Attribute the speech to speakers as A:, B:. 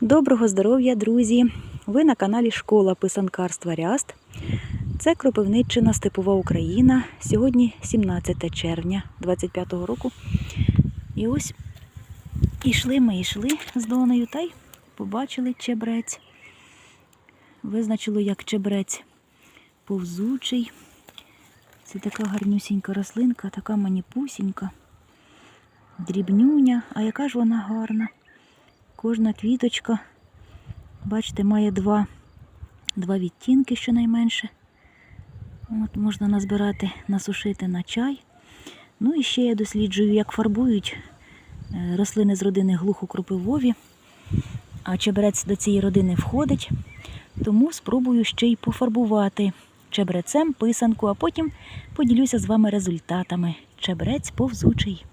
A: Доброго здоров'я, друзі! Ви на каналі Школа писанкарства Ряст. Це Кропивниччина Степова Україна. Сьогодні 17 червня 25-го року. І ось ішли ми йшли з Донею та й побачили чебрець. Визначило як чебрець повзучий. Це така гарнюсінька рослинка, така маніпусінька, дрібнюня, а яка ж вона гарна. Кожна квіточка, бачите, має два, два відтінки щонайменше. От Можна назбирати, насушити на чай. Ну і ще я досліджую, як фарбують е, рослини з родини глухокропивові. А чебрець до цієї родини входить. Тому спробую ще й пофарбувати чебрецем писанку, а потім поділюся з вами результатами. Чебрець повзучий.